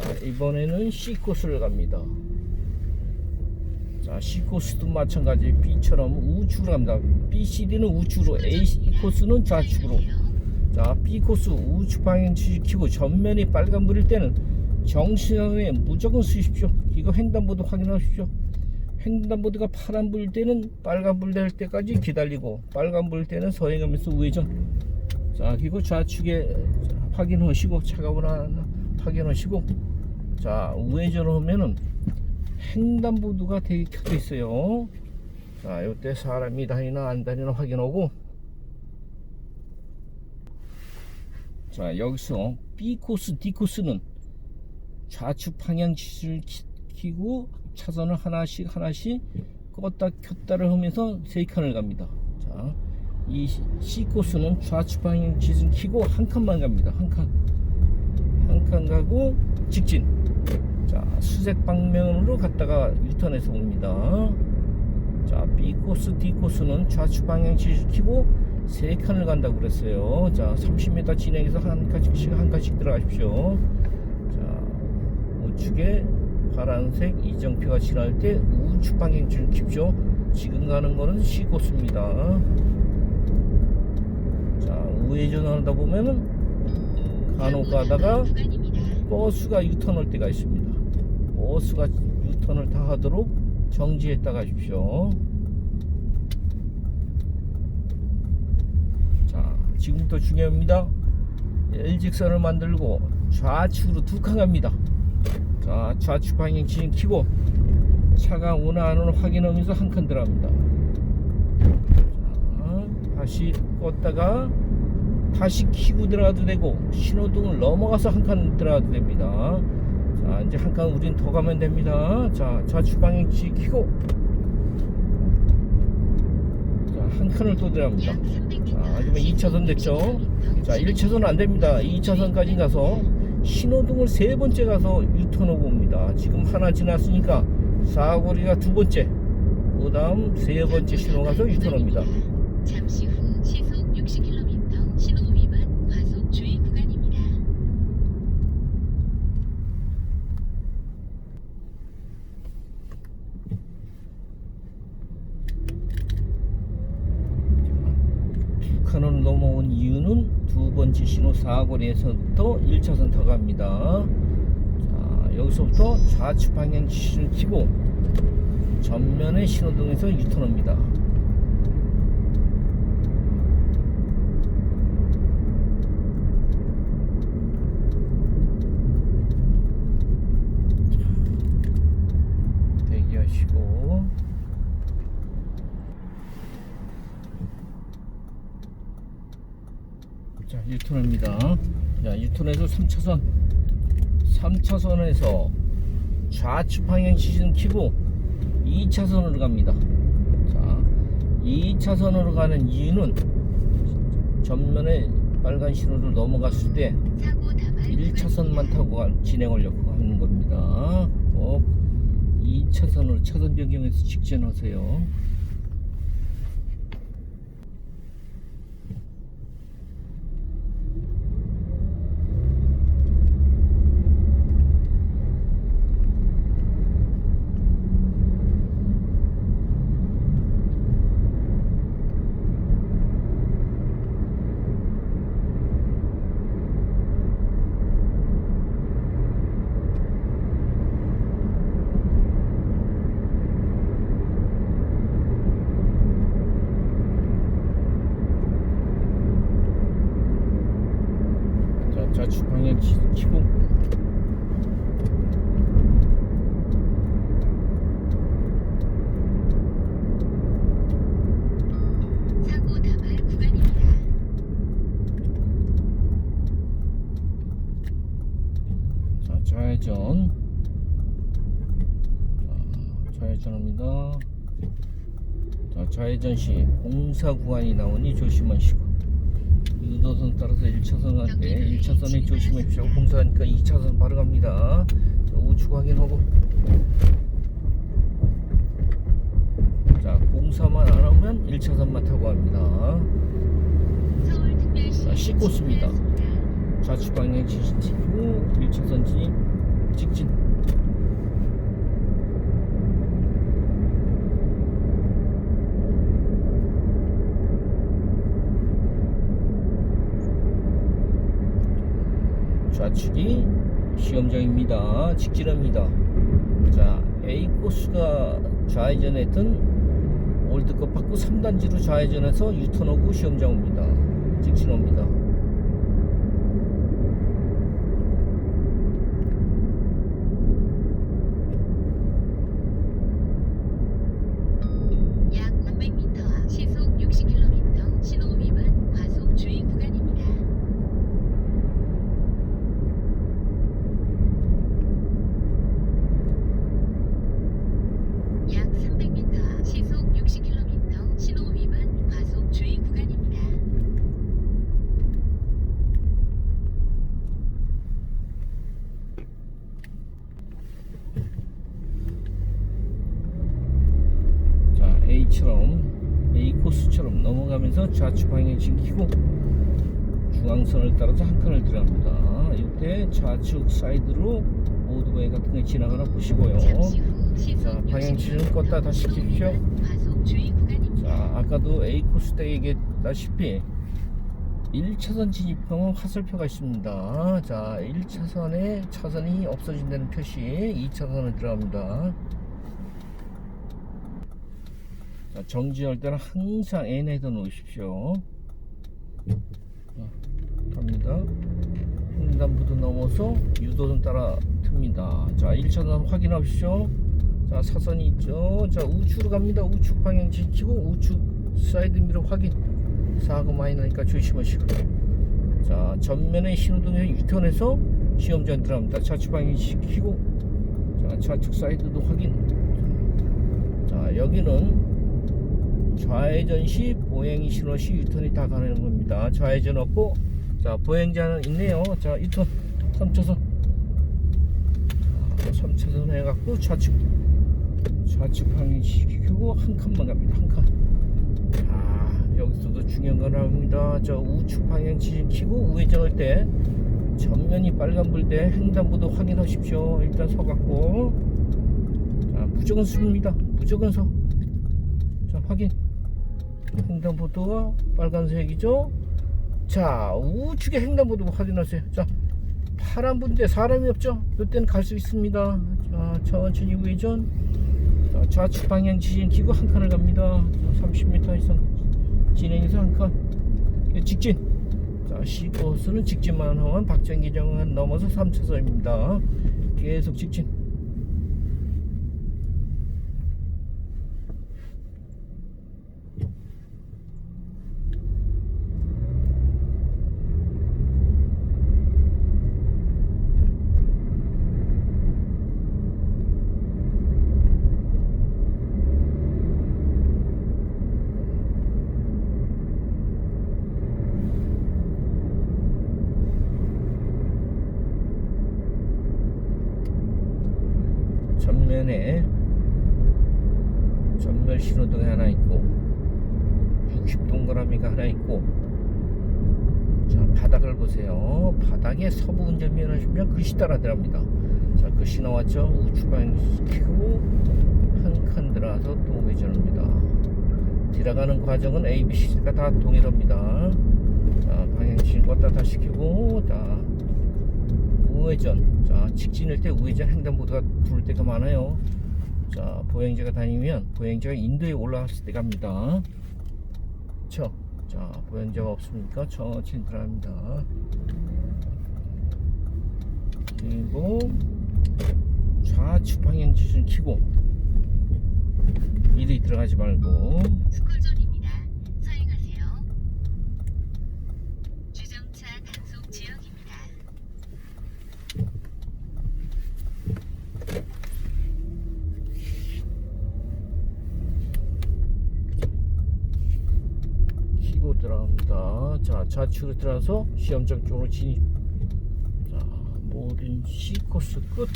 자, 이번에는 C코스를 갑니다. 자, C코스도 마찬가지 B처럼 우측으로 갑니다. B, C, D는 우측으로, A 코스는 좌측으로. 자, B 코스 우측 방향 지키고 전면이 빨간불일 때는 정시간에 무조건 쓰십시오. 이거 횡단보도 확인하십시오. 횡단보도가 파란불일 때는 빨간불 될 때까지 기다리고 빨간불일 때는 서행하면서 우회전. 자, 그리고 좌측에 확인하시고 차가우나 확인하시고 자, 우회전을 하면은 횡단보도가 되게 켜져 있어요. 자, 이때 사람이 다니나 안 다니나 확인하고 자 여기서 B 코스, D 코스는 좌측 방향 지시를 키- 키고 차선을 하나씩 하나씩 껐다 켰다를 하면서 세 칸을 갑니다. 자, 이 C 코스는 좌측 방향 지시를 키고 한 칸만 갑니다. 한 칸, 한칸 가고 직진. 자, 수색 방면으로 갔다가 유턴해서 옵니다. 자, B 코스, D 코스는 좌측 방향 지시를 키고 세 칸을 간다고 그랬어요. 자, 30m 진행해서 한 칸씩 한 칸씩 들어가십시오. 자, 우측에 파란색 이정표가 지날 때 우측 방향 줄 킵죠. 지금 가는 거는 C 코스입니다. 자, 우회전하다 보면은 간혹 가다가 버스가 유턴할 때가 있습니다. 버스가 유턴을 다 하도록 정지했다 가십시오. 자, 지금부터 중요합니다. 일직선을 만들고 좌측으로 두 칸 갑니다. 자, 좌측 방향 지금 키고 차가 오나 안 오나 확인하면서 한 칸 들어갑니다. 자, 다시 껐다가 다시 키고 들어가도 되고 신호등을 넘어가서 한 칸 들어가도 됩니다. 자, 이제 한 칸 우린 더 가면 됩니다. 자, 좌측 방향 지키고 자, 한 칸을 또 들어갑니다. 자, 그러면 2차선 됐죠? 자, 1차선 안 됩니다. 2차선까지 가서 신호등을 세 번째 가서 유턴하고 옵니다. 지금 하나 지났으니까 사거리가 두 번째. 그 다음 세 번째 신호 가서 유턴합니다. 잠시 후 시속 60km 신호 위반 과속 주의 구간입니다. 두 칸으로 넘어온 이유는 두 번째 신호 사거리에서부터 1차선 더 갑니다. 자, 여기서부터 좌측 방향 지시를 켜고 전면의 신호등에서 유턴합니다. 대기하시고 자 유턴입니다. 자 유턴에서 3차선. 3차선에서 좌측 방향 시즌 키고 2차선으로 갑니다. 자 2차선으로 가는 이유는 전면에 빨간 신호를 넘어갔을 때 사고 다발 1차선만 타고 가- 진행하려고 하는 겁니다. 꼭 2차선으로 차선 변경해서 직진하세요 자, 좌측 방향 키- 키고 사고 다발 구간입니다. 자, 좌회전. 자, 좌회전합니다. 자, 좌회전 시 공사 구간이 나오니 조심하시고. 유도선 따라서 1차선 갈 때 1차선에 조심하십시오. 공사하니까 2차선 바로 갑니다. 자, 우측 확인하고. 자, 공사만 안 하면 1차선만 타고 갑니다. 자, 씻고. 지하철입니다. 좌측 방향 지시키고 1차선 진입 직진 좌측이 시험장입니다. 직진합니다. 자 A 코스가 좌회전했던 올드컵 받고 3단지로 좌회전해서 유턴하고 시험장 옵니다. 직진 옵니다 약 500m 앞 시속 60km 신호 위반 과속 주의 구간입니다. 약 300m 앞 시속 60km 신호 위반 과속 주의 구간입니다. 자 A처럼 A 코스처럼 넘어가면서 좌측 방향 지키고 중앙선을 따라서 한 칸을 들어갑니다. 이때 좌측 사이드로 오토바이 같은 게 지나가나 보시고요. 자, 방향 60km 지름 껐다 다시 구간입니다. 자 아까도 A 코스 때 얘기했다시피 1차선 진입하면 화살표가 있습니다. 자 1차선에 차선이 없어진다는 표시 2차선을 들어갑니다. 자, 정지할 때는 항상 N에다 놓으십시오. 자, 갑니다. 횡단부도 넘어서 유도선 따라 틉니다. 자, 1차선 확인하십시오. 자, 사선이 있죠. 자, 우측으로 갑니다. 우측 방향 지키고 우측 사이드 미러 확인. 사고 많이 나니까 조심하시고. 자, 전면에 신호등에 유턴해서 시험장 들어갑니다. 좌측 방향 지키고. 자, 좌측 사이드도 확인. 자, 여기는 좌회전 시 보행이 신호 시 유턴이 다 가는 겁니다. 좌회전 없고 자 보행자는 있네요. 자 유턴 3차선 3차선 해갖고 좌측 좌측 방향 시키고 한 칸만 갑니다. 한 칸. 아 여기서도 중요한 건 합니다. 저 우측 방향 지키고 우회전할 때 전면이 빨간불 때 횡단보도 확인하십시오. 일단 서갖고 자 무조건 씁니다. 무조건 서. 자 확인. 횡단보도가 빨간색이죠. 자 우측에 횡단보도 확인하세요. 자 파란 분데 사람이 없죠. 이때는 갈 수 있습니다. 자 천천히 우회전. 자, 좌측 방향 지키고 한 칸을 갑니다. 자, 30m 이상 진행해서 한 칸. 예, 직진. 자 C버스는 직진만 하면 박정기정은 넘어서 3차선입니다. 계속 직진. 전면에 전멸 신호등이 하나 있고 60 동그라미가 하나 있고. 자 바닥을 보세요. 바닥에 서부 운전면 하시면 글씨 따라 들어갑니다. 자 글씨 나왔죠? 우측 방향 켜고 한 칸 들어가서 또 우회전합니다. 들어가는 과정은 A, B, C가 다 동일합니다. 자 방향신 껐다 다시 켜고 자 우회전. 자 직진할 때 우회전 횡단보도가 부를 때가 많아요 자 보행자가 다니면 보행자가 인도에 올라갔을 때 갑니다. 쳐. 자 보행자가 없으니까? 천천히 들어갑니다. 그리고 좌측 방향 지시를 켜고 이리 들어가지 말고 스쿨존입니다. 서행하세요. 주정차 단속 지역입니다. 키고 들어갑니다. 자, 좌측으로 들어가서 시험장 쪽으로 진입. 자, 모든 C 코스 끝.